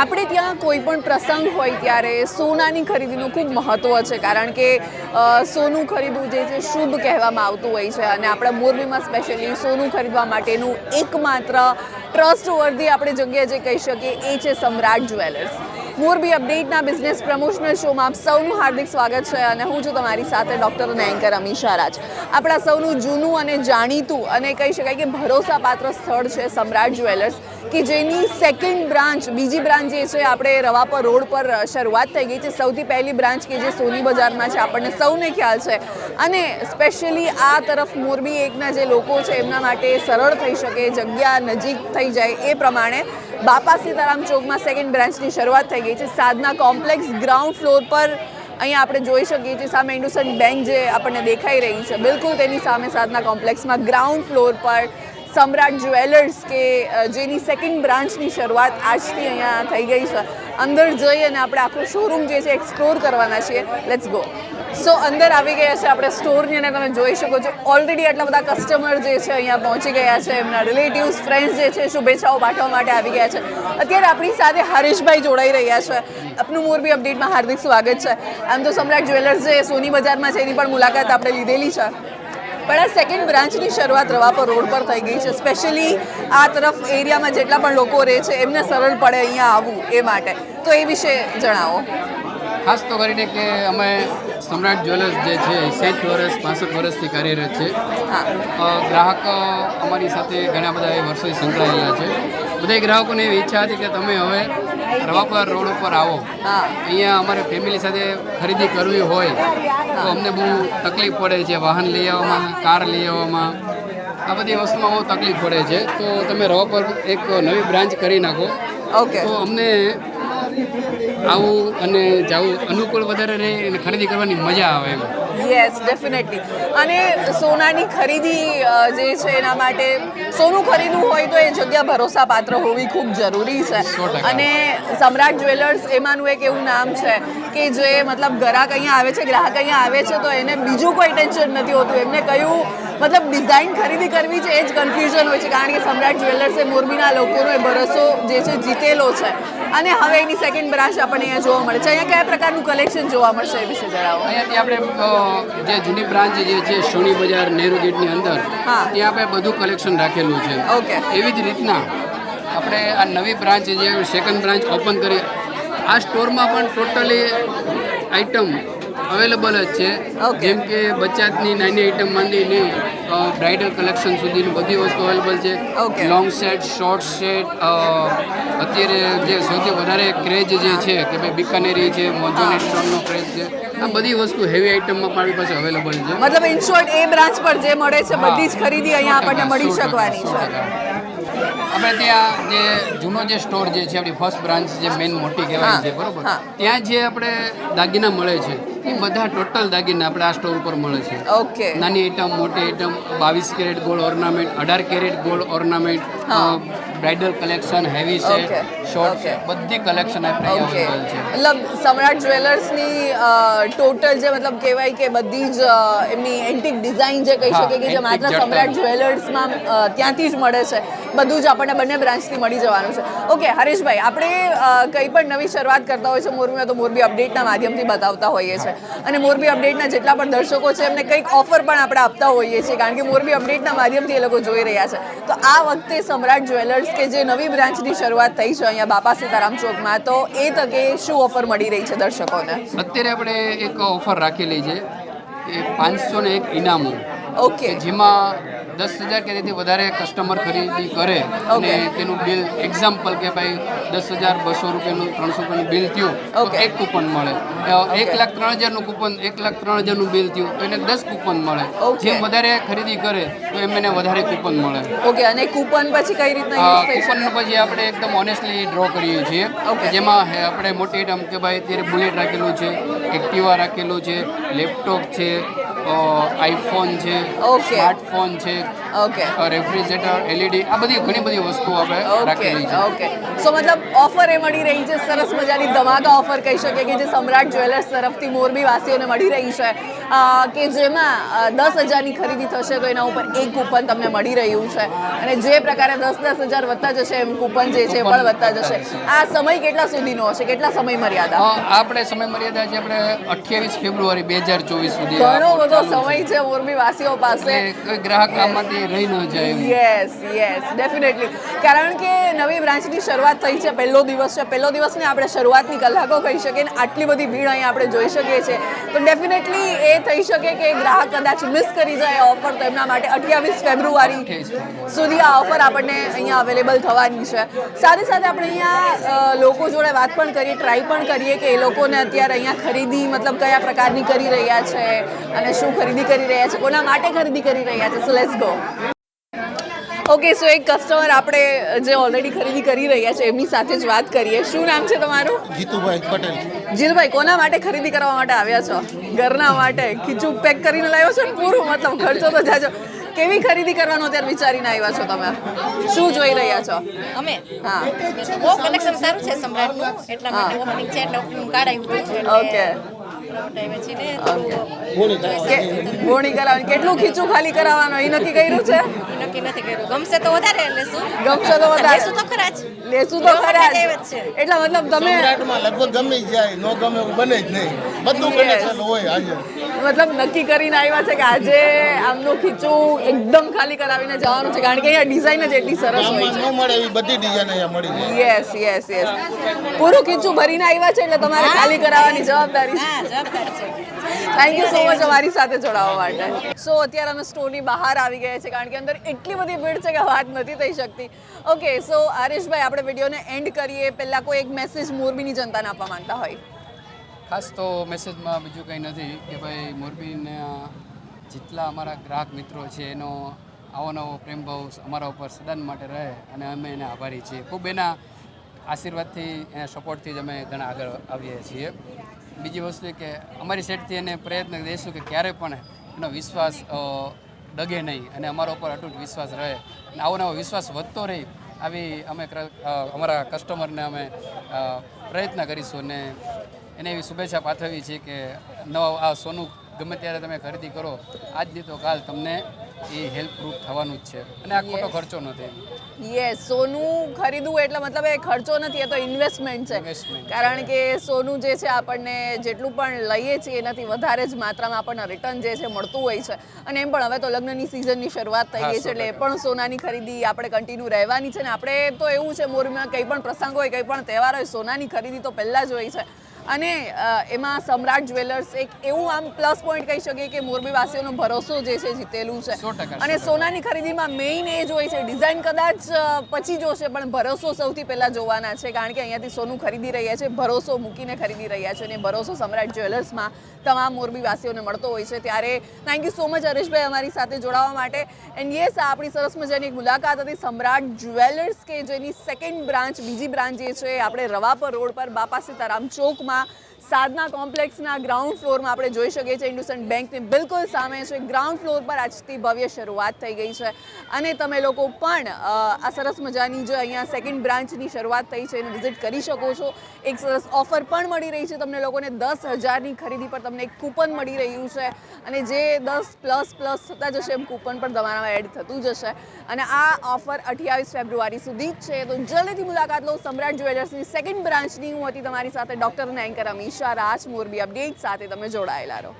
આપણે ત્યાં કોઈ પણ પ્રસંગ હોય ત્યારે સોનાની ખરીદીનું ખૂબ મહત્ત્વ છે, કારણ કે સોનું ખરીદવું જે છે શુભ કહેવામાં આવતું હોય છે અને આપણા મોરબીમાં સ્પેશિયલી સોનું ખરીદવા માટેનું એકમાત્ર ટ્રસ્ટ વર્ધી આપણે જગ્યા જે કહી શકીએ એ છે સમ્રાટ જ્વેલર્સ. મોરબી અપડેટના બિઝનેસ પ્રમોશનલ શોમાં આપ સૌનું હાર્દિક સ્વાગત છે અને હું છું તમારી સાથે ડૉક્ટર અને એન્કર અમીશા રાજ આપણા સૌનું જૂનું અને જાણીતું અને કહી શકાય કે ભરોસાપાત્ર સ્થળ છે સમ્રાટ જ્વેલર્સ, કે જેની સેકન્ડ બ્રાન્ચ બીજી બ્રાન્ચ જે છે આપણે રવાપર રોડ પર શરૂઆત થઈ ગઈ છે. સૌથી પહેલી બ્રાન્ચ કે જે સોની બજારમાં છે, આપણને સૌને ખ્યાલ છે. અને સ્પેશિયલી આ તરફ મોરબી એકના જે લોકો છે, એમના માટે સરળ થઈ શકે, જગ્યા નજીક થઈ જાય એ પ્રમાણે બાપા સીતારામ ચોકમાં સેકન્ડ બ્રાન્ચની શરૂઆત થઈ ગઈ છે. સાધના કોમ્પ્લેક્સ ગ્રાઉન્ડ ફ્લોર પર અહીંયા આપણે જોઈ શકીએ છીએ સામે ઇન્ડોસન બેંક જે આપણને દેખાઈ રહી છે. બિલકુલ તેની સામે સાધના કોમ્પ્લેક્સમાં ગ્રાઉન્ડ ફ્લોર પર સમ્રાટ જ્વેલર્સ કે જેની સેકન્ડ બ્રાન્ચની શરૂઆત આજથી અહીંયા થઈ ગઈ છે. અંદર જઈ અને આપણે આખો શોરૂમ જે છે એક્સપ્લોર કરવાના છીએ. લેટ્સ ગો સો અંદર આવી ગયા છે આપણે સ્ટોરની અને તમે જોઈ શકો છો. ઓલરેડી આટલા બધા કસ્ટમર જે છે અહીંયા પહોંચી ગયા છે. એમના રિલેટિવ્સ ફ્રેન્ડ્સ જે છે, શુભેચ્છાઓ પાઠવવા માટે આવી ગયા છે. અત્યારે આપણી સાથે હરીશભાઈ જોડાઈ રહ્યા છે. આપનું મોરબી અપડેટમાં હાર્દિક સ્વાગત છે. આમ તો સમ્રાટ જ્વેલર્સ જે સોની બજારમાં છે, એની પણ મુલાકાત આપણે લીધેલી છે. પણ આ સેકન્ડ બ્રાન્ચની શરૂઆત રવાપર રોડ પર થઈ ગઈ છે. સ્પેશિયલી આ તરફ એરિયામાં જેટલા પણ લોકો રહે છે, એમને સરળ પડે અહીંયા આવવું એ માટે. તો એ વિશે જણાવો. ખાસ તો કરીને કે અમે સમ્રાટ જ્વેલર્સ જે છે સાઠ વર્ષ પાસઠ વર્ષથી કાર્યરત છે. ગ્રાહક અમારી સાથે ઘણા બધા એ વર્ષોથી સંકળાયેલા છે. બધા ગ્રાહકોને એવી ઈચ્છા હતી કે તમે હવે રવાપર રોડ ઉપર આવો. અહીંયા અમારે ફેમિલી સાથે ખરીદી કરવી હોય તો અમને બહુ તકલીફ પડે છે વાહન લઈ આવવામાં કાર લઈ આવવામાં. આ બધી વસ્તુમાં બહુ તકલીફ પડે છે. તો તમે રવાપર એક નવી બ્રાન્ચ કરી નાખો. ઓકે. તો અમને આવું અને જવું અનુકૂળ વધારે રહે અને ખરીદી કરવાની મજા આવે એમ. યસ ડેફિનેટલી અને સોનાની ખરીદી જે છે એના માટે સોનું ખરીદવું હોય તો એ જગ્યા ભરોસાપાત્ર હોવી ખૂબ જરૂરી છે. અને સમ્રાટ જ્વેલર્સ એમાંનું એક એવું નામ છે કે જે મતલબ ગ્રાહક અહીંયા આવે છે ગ્રાહક અહીંયા આવે છે તો એને બીજું કોઈ ટેન્શન નથી હોતું. એમને કયું મતલબ ડિઝાઇન ખરીદી કરવી છે એ જ કન્ફ્યુઝન હોય છે કારણ કે સમ્રાટ જ્વેલર્સે મોરબીના લોકોનો એ ભરોસો જે છે જીતેલો છે. અને હવે એની સેકન્ડ બ્રાન્ચ આપણને અહીંયા જોવા મળે છે. અહીંયા કયા પ્રકારનું કલેક્શન જોવા મળશે એ વિશે જણાવો? અહીંયાથી આપણે જે જૂની બ્રાન્ચ જે છે સોની બજાર નહેરુ ગેટની અંદર. ત્યાં આપણે બધું કલેક્શન રાખેલું છે. ઓકે. એવી જ રીતના આપણે આ નવી બ્રાન્ચ જે સેકન્ડ બ્રાન્ચ ઓપન કરી આ સ્ટોરમાં પણ ટોટલી આઇટમ અવેલેબલ જ છે. જેમ કે બચાતની નાની આઇટમ માંડીને બ્રાઇડલ કલેક્શન સુધીની બધી વસ્તુ અવેલેબલ છે. લોંગ સેટ શોર્ટ સેટ અત્યારે જે સૌથી વધારે ક્રેઝ જે છે કે ભાઈ બિકાનેરી છે મોજોની સ્ટોનનો ક્રેઝ છે આ બધી વસ્તુ હેવી આઇટમમાં પણ આપણી પાસે અવેલેબલ છે. મતલબ ઇન શોર્ટ એ બ્રાન્ચ પર જે મળે છે બધી જ ખરીદી અહીંયા આપણને મળી શકવાની છે. આપણે ત્યાં જે જૂનો જે સ્ટોર જે છે આપણી ફર્સ્ટ બ્રાન્ચ જે મેઇન મોટી કહેવાય છે બરોબર? ત્યાં જે આપણે દાગીના મળે છે એ બધા ટોટલ દાગીના આપણે આ સ્ટોર ઉપર મળે છે. ઓકે. નાની આઈટમ મોટી આઈટમ બાવીસ કેરેટ ગોલ્ડ ઓર્નામેન્ટ અઢાર carat gold ornament. Bridal collection heavy set short. બધી કલેક્શન આપણે અવેલેબલ છે. મતલબ સમ્રાટ જ્વેલર્સની ટોટલ જે મતલબ કહેવાય કે બધી જ એમની એન્ટિક ડિઝાઇન જે કહી શકીએ કે જે માત્ર સમ્રાટ જ્વેલર્સમાં ત્યાંથી જ મળે છે. બધું જ આપણને બંને બ્રાન્ચથી મળી જવાનું છે. ઓકે હરીશભાઈ આપણે કંઈ પણ નવી શરૂઆત કરતા હોય છે મોરબીમાં તો મોરબી અપડેટના માધ્યમથી બતાવતા હોઈએ છીએ અને મોરબી અપડેટના જેટલા પણ દર્શકો છે એમને કંઈક ઓફર પણ આપણે આપતા હોઈએ છીએ કારણ કે મોરબી અપડેટના માધ્યમથી એ લોકો જોઈ રહ્યા છે. તો આ વખતે સમ્રાટ જ્વેલર્સ કે જે નવી બ્રાન્ચની શરૂઆત થઈ છે અહીંયા બાપા સીતારામ ચોકમાં, તો એ તકે શું ઓફર મળી રહી છે દર્શકોને? અત્યારે આપણે એક ઓફર રાખેલી છે, એ પાંચસો ને એક ઇનામો. ઓકે. જેમાં દસ હજાર કે તેથી વધારે કસ્ટમર ખરીદી કરે અને તેનું બિલ એક્ઝામ્પલ કે ભાઈ દસ હજાર બસો રૂપિયાનું ત્રણસો રૂપિયાનું બિલ થયું તો એક કૂપન મળે. એક લાખ ત્રણ હજારનું કૂપન એક લાખ ત્રણ હજારનું બિલ થયું તો એને દસ કૂપન મળે. જેમ વધારે ખરીદી કરે તો એમ એને વધારે કૂપન મળે. ઓકે અને કૂપન પછી કઈ રીતના કૂપન પછી આપણે એકદમ ઓનેસ્ટલી ડ્રો કરીએ છીએ જેમાં આપણે મોટી આઈટમ કે ભાઈ અત્યારે બુલેટ રાખેલું છે એક્ટિવા રાખેલું છે લેપટોપ છે આઈફોન છે Okay. સ્માર્ટફોન છે ઓકે રેફ્રિજરેટર એલઈડી આ બધી ઘણી બધી વસ્તુઓ આપણે રાખેલી છે. ઓકે સો મતલબ ઓફર એ મળી રહી છે સરસ મજાની ધમાકા ઓફર કહી શકે કે જે સમ્રાટ જ્વેલર્સ તરફથી મોરબી વાસીઓને મળી રહી છે. કે જેમાં દસ હજારની ખરીદી થશે તો એના ઉપર એક કૂપન તમને મળી રહ્યું છે. અને જે પ્રકારે દસ દસ હજાર વધતા જશે એમ કૂપન જે છે એ પણ વધતા જશે. આ સમય કેટલા સુધીનો હશે? કેટલા સમય મર્યાદા આપણે સમય મર્યાદા છે આપણે અઠ્યાવીસ ફેબ્રુઆરી બે હજાર ચોવીસ સુધી ઘણો બધો સમય છે મોરબી વાસીઓ પાસે. કોઈ ગ્રાહક આમાંથી રહી ન જાય યસ યસ ડેફિનેટલી કારણ કે નવી બ્રાન્ચની શરૂઆત થઈ છે પહેલો દિવસ છે. પહેલો દિવસને આપણે શરૂઆતની કલાકો કહી શકીએ ને આટલી બધી ભીડ અહીંયા આપણે જોઈ શકીએ છીએ. તો ડેફિનેટલી એ થઈ શકે કે ગ્રાહક કદાચ મિસ કરી જાય ઓફર તો એમના માટે અઠ્યાવીસ ફેબ્રુઆરી સુધી આ ઓફર આપણને અહીંયા અવેલેબલ થવાની છે. સાથે સાથે આપણે અહીંયા લોકો જોડે વાત પણ કરીએ ટ્રાય પણ કરીએ કે એ લોકોને અત્યારે અહીંયા ખરીદી મતલબ કયા પ્રકારની કરી રહ્યા છે અને શું ખરીદી કરી રહ્યા છે કોના માટે ખરીદી કરી રહ્યા છે so let's go okay so એક કસ્ટમર આપણે જે ઓલરેડી ખરીદી કરી રહ્યા છે એમની સાથે જ વાત કરીએ. શું નામ છે તમારું? જીતુભાઈ પટેલ. જીતુભાઈ કોના માટે ખરીદી કરવા માટે આવ્યા છો? ઘરના માટે? ખીચું પેક કરીને લાવ્યો છો ને પૂરું? મતલબ ખર્ચો તો જાજો. કેવી ખરીદી કરવાનો અત્યારે વિચારીને આવ્યા છો તમે? શું જોઈ રહ્યા છો? અમે? હા. બહુ કલેક્શન સારું છે સમ્રાટનું. એટલા માટે ઓપનિંગ છે એટલે ઓપનિંગ એટલે ઓકે માટે આવ્યા ગોણી કરાવવાની. કેટલું ખીચું ખાલી કરાવવાનું? એ નક્કી કર્યું છે? નક્કી નથી કર્યું. ગમશે તો વધારે લેશું. ગમશે તો વધારે. લેશું તો ખરા જ. લેશું તો ખરા જ. એટલે મતલબ તમે લગભગ ગમે જાય નો ગમે એવું બને જ નહીં. બધું. કનેક્શન હોય આજે મતલબ નક્કી કરીને આવ્યા છે કે આજે આમનું ખીચું એકદમ ખાલી કરાવીને જવાનું છે કારણ કે અહીંયા ડિઝાઇન જ એટલી સરસ હોય છે. મળે એવી બધી ડિઝાઇન અહીંયા મળી જાય. યસ યસ યસ પૂરું ખીચું ભરીને આવ્યા છે એટલે તમારે ખાલી કરાવવાની જવાબદારી છે. હા જવાબદાર છે. થેન્ક યુ સો મચ અમારી સાથે જોડાવા માટે. સો અત્યારે અમે સ્ટોરની બહાર આવી ગયા છે કારણ કે અંદર એટલી બધી ભીડ છે કે વાત નથી થઈ શકતી. ઓકે સો આરેશભાઈ આપણે વિડીયોને એન્ડ કરીએ. પહેલાં કોઈ એક મેસેજ મોરબીની જનતાને આપવા માંગતા હોય. ખાસ તો મેસેજમાં બીજું કંઈ નથી કે ભાઈ મોરબીના જેટલા અમારા ગ્રાહક મિત્રો છે, એનો આવો નવો પ્રેમભાવ અમારા ઉપર સદન માટે રહે અને અમે એને આભારી છીએ. ખૂબ એના આશીર્વાદથી, એના સપોર્ટથી જ અમે ઘણા આગળ આવીએ છીએ. બીજી વસ્તુ કે અમારી સેટથી એને પ્રયત્ન દઈશું કે ક્યારે પણ એનો વિશ્વાસ ડગે નહીં અને અમારા ઉપર અટૂટ વિશ્વાસ રહે. અને આવો નવો વિશ્વાસ વધતો રહે આવી અમે અમારા કસ્ટમરને અમે પ્રયત્ન કરીશું અને એને એવી શુભેચ્છા પાઠવી છે કે નવા આ સોનું ગમે ત્યારે તમે ખરીદી કરો આજ નહીં તો કાલ તમને એ હેલ્પરૂપ થવાનું જ છે. અને આ ખોટો ખર્ચો નથી. યસ સોનું ખરીદવું એટલે મતલબ એ ખર્ચો નથી એ તો ઇન્વેસ્ટમેન્ટ છે. કારણ કે સોનું જે છે આપણને જેટલું પણ લઈએ છીએ એનાથી વધારે જ માત્રામાં આપણને રિટર્ન જે છે મળતું હોય છે. અને એમ પણ હવે તો લગ્નની સિઝનની શરૂઆત થઈ ગઈ છે એટલે એ પણ સોનાની ખરીદી આપણે કન્ટિન્યુ રહેવાની છે. ને આપણે તો એવું છે મોરમાં કંઈ પણ પ્રસંગ હોય કંઈ પણ તહેવાર હોય સોનાની ખરીદી તો પહેલાં જ હોય છે. અને એમાં સમ્રાટ જ્વેલર્સ એક એવું આમ પ્લસ પોઈન્ટ કહી શકીએ કે મોરબીવાસીઓનો ભરોસો જે છે જીતેલું છે. અને સોનાની ખરીદીમાં મેઇન એ જ હોય છે. ડિઝાઇન કદાચ પછી જોશે પણ ભરોસો સૌથી પહેલાં જોવાના છે. કારણ કે અહીંયાથી સોનું ખરીદી રહ્યા છે ભરોસો મૂકીને ખરીદી રહ્યા છે અને ભરોસો સમ્રાટ જ્વેલર્સમાં તમામ મોરબીવાસીઓને મળતો હોય છે. ત્યારે thank you so much Hareshbhai અમારી સાથે જોડાવા માટે. એન્ડ યસ આ આપણી સરસ મજાની એક મુલાકાત હતી સમ્રાટ જ્વેલર્સ કે જેની સેકન્ડ બ્રાન્ચ બીજી બ્રાન્ચ જે છે આપણે રવાપર રોડ પર બાપા સીતારામ ચોકમાં 吗？સાધના કોમ્પ્લેક્સના ગ્રાઉન્ડ ફ્લોરમાં આપણે જોઈ શકીએ છીએ ઇન્ડુસન્ડ બેંકની બિલકુલ સામે છે. ગ્રાઉન્ડ ફ્લોર પર આજથી ભવ્ય શરૂઆત થઈ ગઈ છે. અને તમે લોકો પણ આ સરસ મજાની જે અહીંયા સેકન્ડ બ્રાન્ચની શરૂઆત થઈ છે, એને વિઝિટ કરી શકો છો. એક સરસ ઓફર પણ મળી રહી છે તમને લોકોને. દસ હજારની ખરીદી પર તમને એક કૂપન મળી રહ્યું છે. અને જે દસ પ્લસ પ્લસ થતા જશે એમ કૂપન પણ તમારામાં એડ થતું જશે. અને આ ઓફર અઠ્યાવીસ ફેબ્રુઆરી સુધી જ છે. તો જલ્દીથી મુલાકાત લો. સમ્રાટ જ્વેલર્સની સેકન્ડ બ્રાન્ચની હું હતી તમારી સાથે ડૉક્ટર અને એન્કર અમીશા. રાજ મોરબી અપડેટ સાથે તમે જોડાયેલા રહો.